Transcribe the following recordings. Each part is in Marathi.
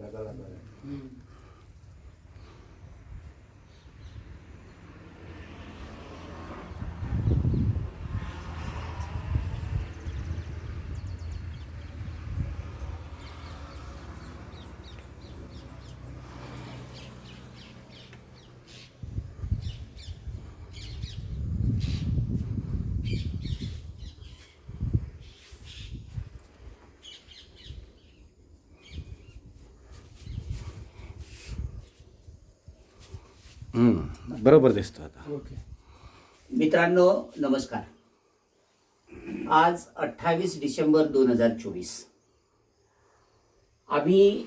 ¿verdad, Andrea? Mm. बरोबर दिसतो आता. मित्रांनो नमस्कार. आज अठ्ठावीस डिसेंबर दोन हजार चोवीस. आम्ही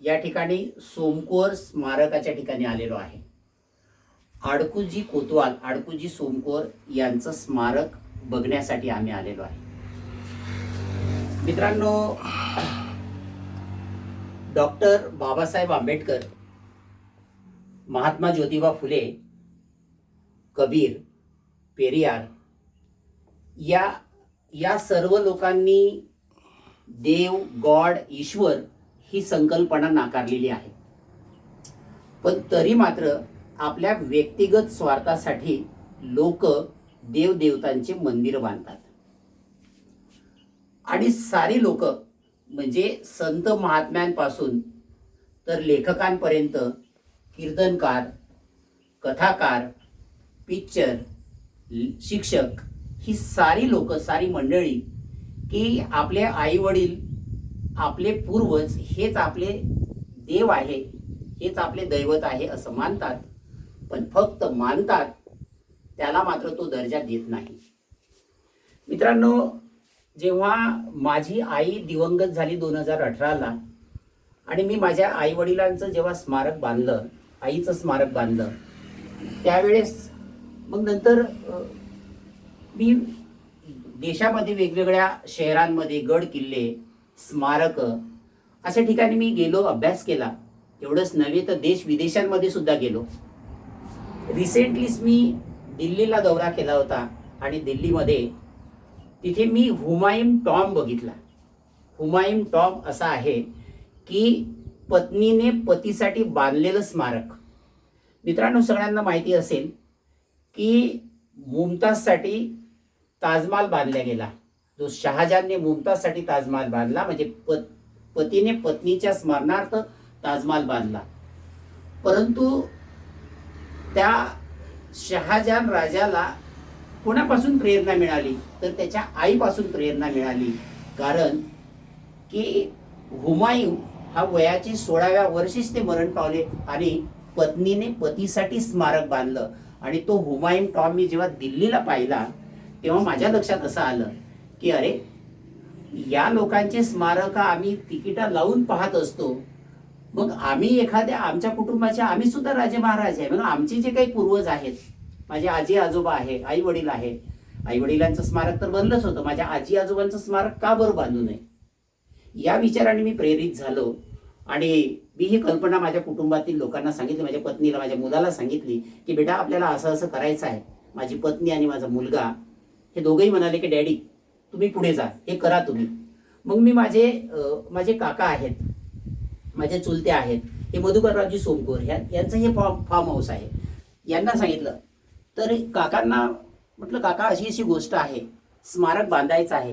या ठिकाणी सोमकोर स्मारकाच्या ठिकाणी आलेलो आहे. आडकुजी कोतवाल आडकुजी सोमकोर यांचं स्मारक बघण्यासाठी आम्ही आलेलो आहे. मित्रांनो डॉक्टर बाबासाहेब आंबेडकर महात्मा ज्योतिबा फुले कबीर पेरियार या या सर्व लोकांनी देव गॉड ईश्वर ही संकल्पना नाकारलेली आहे. पण तरी मात्र आपल्या व्यक्तिगत स्वार्थासाठी लोक देवदेवतांचे मंदिर बांधतात. आणि सारी लोक म्हणजे संत महात्म्यांपासून तर लेखकांपर्यंत कीर्तनकार कथाकार पिक्चर शिक्षक ही सारी लोक सारी मंडळी की आपले आई वडील आपले पूर्वज हेच आपले देव आहे हेच आपले दैवत आहे असं मानतात. पण फक्त मानतात त्याला मात्र तो दर्जा देत नाही. मित्रांनो जेव्हा माझी आई दिवंगत झाली दोन हजार अठराला आणि मी माझ्या आई वडिलांचं जेव्हा स्मारक बांधलं आईचं स्मारक बांधलं. त्यावेळेस मग नंतर मी देशामध्ये वेगवेगळ्या शहरांमध्ये गड किल्ले स्मारकं अशा ठिकाणी मी गेलो अभ्यास केला. एवढंच नव्हे तर देश विदेशांमध्ये सुद्धा गेलो. रिसेंटलीच मी दिल्लीला दौरा केला होता आणि दिल्लीमध्ये तिथे मी हुमायूम टॉम बघितला. हुमायूम टॉम असा आहे की पत्नीने पतीसाठी बांधलेलं स्मारक. मित्रांनो सगळ्यांना माहिती असेल की मुमताजसाठी ताजमहाल बांधला गेला. जो शहाजहानने मुमताजसाठी ताजमहाल बांधला म्हणजे पत पतीने पत्नीच्या स्मरणार्थ ताजमहाल बांधला. परंतु त्या शहाजहान राजाला कोणापासून प्रेरणा मिळाली? तर त्याच्या आईपासून प्रेरणा मिळाली. कारण की हुमायू हा वयाची सोळाव्या वर्षीच ते मरण पावले आणि पत्नीने पतीसाठी स्मारक बांधलं. आणि तो हुमायून टॉम मी जेव्हा दिल्लीला पाहिला तेव्हा माझ्या लक्षात असं आलं की अरे या लोकांचे स्मारक आम्ही तिकिटा लावून पाहत असतो. मग आम्ही एखाद्या आमच्या कुटुंबाच्या आम्ही सुद्धा राजे महाराज आहे. मग आमचे जे काही पूर्वज आहेत माझे आजी आजोबा आहे आई वडील आहे आई वडिलांचं स्मारक तर बनलंच होतं. माझ्या आजी आजोबांचं स्मारक का बरं बांधू नये? या विचाराने मी प्रेरित झालो. आणि मी ही कल्पना माझ्या कुटुंबातील लोकांना सांगितली माझ्या पत्नीला माझ्या मुलाला सांगितली की बेटा आपल्याला असं असं करायचं आहे. माझी पत्नी आणि माझा मुलगा हे दोघंही म्हणाले की डॅडी तुम्ही पुढे जा. हे करा तुम्ही. मग मी माझे माझे काका आहेत माझे चुलते आहेत हे मधुकररावजी सोमकोर ह्या यांचं हे फॉर्म फार्म हाऊस आहे. यांना सांगितलं तर काकांना म्हटलं काका अशी अशी गोष्ट आहे. स्मारक बांधायचं आहे.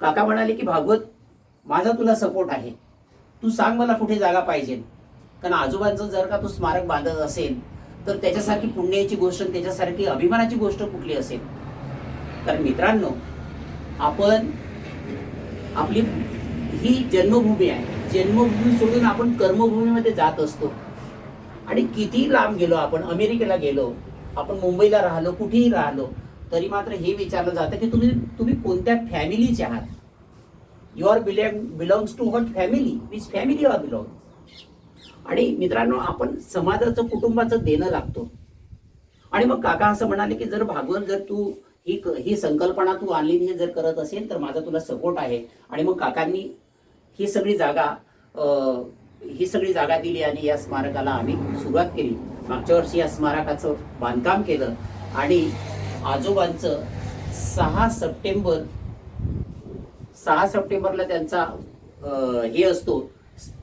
काका म्हणाले की भागवत माझा तुला सपोर्ट आहे. तू सांग मला कुठे जागा पाहिजे. कारण आजोबांचं जर का तू स्मारक बांधत असेल तर त्याच्यासारखी पुण्याची गोष्ट आणि त्याच्यासारखी अभिमानाची गोष्ट कुठली असेल? तर मित्रांनो आपण आपली ही जन्मभूमी आहे. जन्मभूमी सोडून आपण कर्मभूमीमध्ये जात असतो. आणि किती लांब गेलो आपण अमेरिकेला गेलो आपण मुंबईला राहिलो कुठेही राहिलो तरी मात्र हे विचारलं जातं की तुम्ही तुम्ही कोणत्या फॅमिलीचे आहात? You are belong belongs to what family which family are belong आणि मित्रांनो आपण समाजाचं कुटुंबाचं देणं लागतो. आणि मग काका असं म्हणाले की जर भागवत जर तू ही क- ही संकल्पना तू आणली हे जर करत असेल तर माझा तुला सपोर्ट आहे. आणि मग काकांनी ही सगळी जागा ही सगळी जागा दिली आणि या स्मारकाला आम्ही सुरुवात केली. मागच्या वर्षी या स्मारकाचं बांधकाम केलं. आणि आजोबांचं सहा सप्टेंबर सहा सप्टेंबरला त्यांचा हे असतो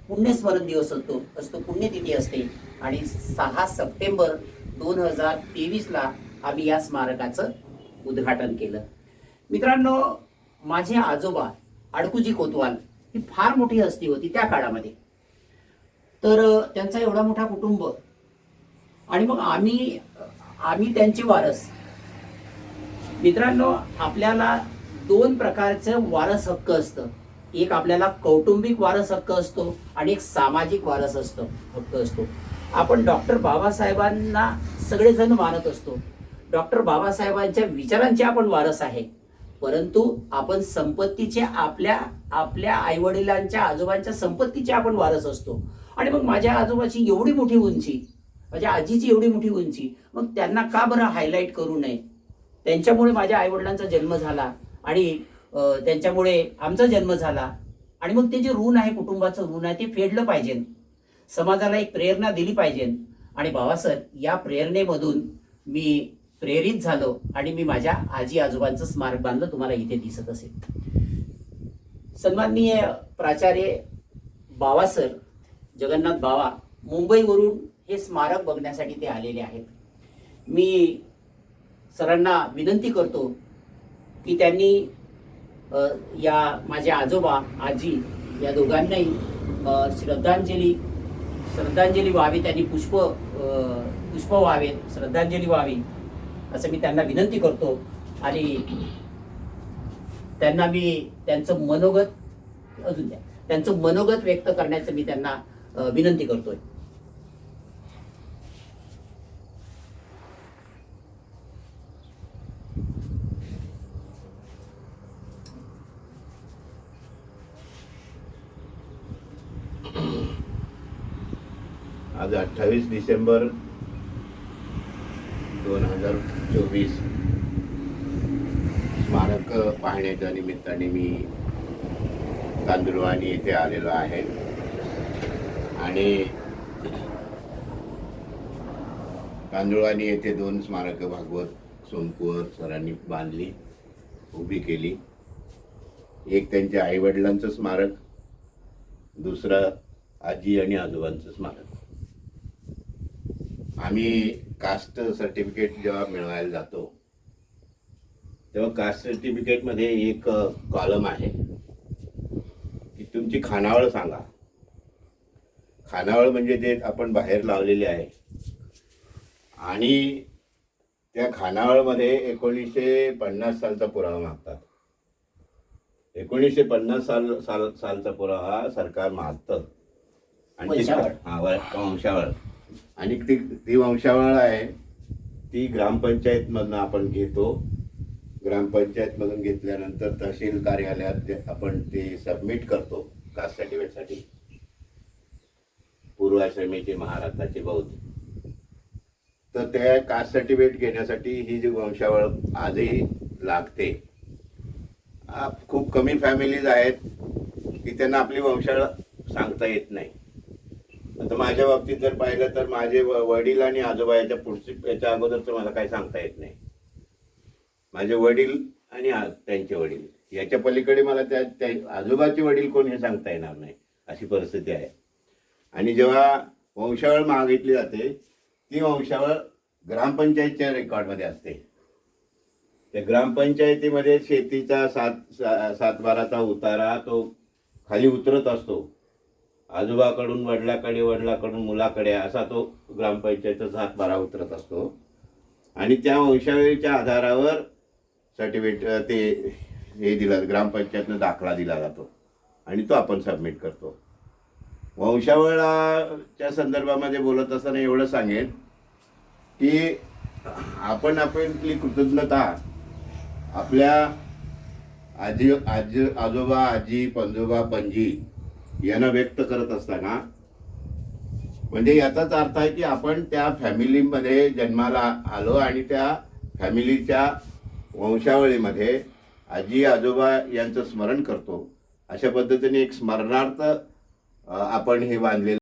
पुण्यस्मरण दिवस असतो असतो पुण्यतिथी असते. आणि सहा सप्टेंबर दोन हजार तेवीसला आम्ही या स्मारकाचं उद्घाटन केलं. मित्रांनो माझे आजोबा अडकुजी कोतवाल ही फार मोठी हस्ती होती त्या काळामध्ये. तर त्यांचा एवढा मोठा कुटुंब. आणि मग आम्ही आम्ही त्यांचे वारस मित्रांनो आपल्याला दोन प्रकारचं वारस हक्क असतं. एक आपल्याला कौटुंबिक वारस हक्क असतो आणि एक सामाजिक वारस असतो हक्क असतो. आपण डॉक्टर बाबासाहेबांना सगळेजण मानत असतो. डॉक्टर बाबासाहेबांच्या विचारांचे आपण वारस आहे. परंतु आपण संपत्तीचे आपल्या आपल्या आईवडिलांच्या आजोबांच्या संपत्तीचे आपण वारस असतो. आणि मग माझ्या आजोबाची एवढी मोठी उंची माझ्या आजीची एवढी मोठी उंची मग त्यांना का बरं हायलाईट करू नये? त्यांच्यामुळे माझ्या आईवडिलांचा जन्म झाला आणि त्यांच्यामुळे आमचा जन्म झाला. आणि मग ते जे ऋण आहे कुटुंबाचं ऋण आहे ते फेडलं पाहिजे. समाजाला एक प्रेरणा दिली पाहिजे. आणि बाबासाहेब या प्रेरणेमधून मी प्रेरित झालो आणि मी माझ्या आजी आजोबांचं स्मारक बांधलं तुम्हाला इथे दिसत असेल. सन्माननीय प्राचार्य बावासर जगन्नाथ बावा मुंबईवरून हे स्मारक बघण्यासाठी ते आलेले आहेत. मी सरांना विनंती करतो की त्यांनी या माझे आजोबा आजी या दोघांनाही श्रद्धांजली श्रद्धांजली व्हावी त्यांनी पुष्प पुष्प व्हावेत श्रद्धांजली व्हावी असं मी त्यांना विनंती करतो. आणि त्यांना मी त्यांचं मनोगत अजून द्या त्यांचं मनोगत व्यक्त करण्याचं मी त्यांना विनंती करतोय. आज अठ्ठावीस डिसेंबर दोन हजार चोवीस. स्मारक पाहण्याच्या निमित्ताने मी तांदुळवाणी येथे आलेलो आहे. आणि तांदुळवाणी येथे दोन स्मारकं भागवत सोनकुवर सरांनी बांधली उभी केली. एक त्यांच्या आईवडिलांचं स्मारक दुसरं आजी आणि आजोबांचं स्मारक. आम्ही कास्ट सर्टिफिकेट जेव्हा मिळवायला जातो तेव्हा कास्ट सर्टिफिकेटमध्ये एक कॉलम आहे. की तुमची खानावळ सांगा. खानावळ म्हणजे जे आपण बाहेर लावलेले आहे. आणि त्या खानावळमध्ये एकोणीसशे पन्नास सालचा पुरावा मागतात. एकोणीसशे पन्नास साल साल सालचा पुरावा सरकार मागतं. आणि ती- वंशावळ. आणि ती ती वंशावळ आहे ती ग्रामपंचायतमधनं आपण घेतो. ग्रामपंचायतमधून घेतल्यानंतर तहसील कार्यालयात ते आपण ते सबमिट करतो कास्ट सर्टिफिकेटसाठी. पूर्वाश्रमीचे महाराष्ट्राचे बौद्ध. तर त्या कास्ट सर्टिफिकेट घेण्यासाठी ही जी वंशावळ आजही लागते. खूप कमी फॅमिलीज आहेत की त्यांना आपली वंशावळ सांगता येत नाही. आता माझ्या बाबतीत जर पाहिलं तर माझे वडील आणि आजोबा याच्या पुढची याच्या अगोदर तर मला काही सांगता येत नाही. माझे वडील आणि त्यांचे वडील. याच्या पलीकडे मला त्या त्या आजोबाचे वडील कोण हे सांगता येणार नाही अशी परिस्थिती आहे. आणि जेव्हा वंशावळ मागितली जाते ती वंशावळ ग्रामपंचायतच्या रेकॉर्डमध्ये असते. त्या ग्रामपंचायतीमध्ये शेतीचा सात सा- सातबाराचा उतारा तो खाली उतरत असतो. आजोबाकडून वडिलाकडे वडिलाकडून मुलाकडे असा तो ग्रामपंचायतचा सातबारा उतरत असतो. आणि त्या वंशावळीच्या आधारावर सर्टिफिकेट ते हे दिलं ग्रामपंचायतनं दाखला दिला जातो. आणि तो आपण सबमिट करतो. वंशावळाच्या संदर्भामध्ये बोलत असताना एवढं सांगेन की आपण आपली कृतज्ञता आपल्या आजी आजी आजोबा आजी पंजोबा पणजी यानं व्यक्त करत असताना म्हणजे याचाच अर्थ आहे की आपण त्या फॅमिलीमध्ये जन्माला आलो आणि त्या फॅमिलीच्या वंशावळीमध्ये आजी आजोबा यांचं स्मरण करतो. अशा पद्धतीने एक स्मरणार्थ आपण हे बांधलेलं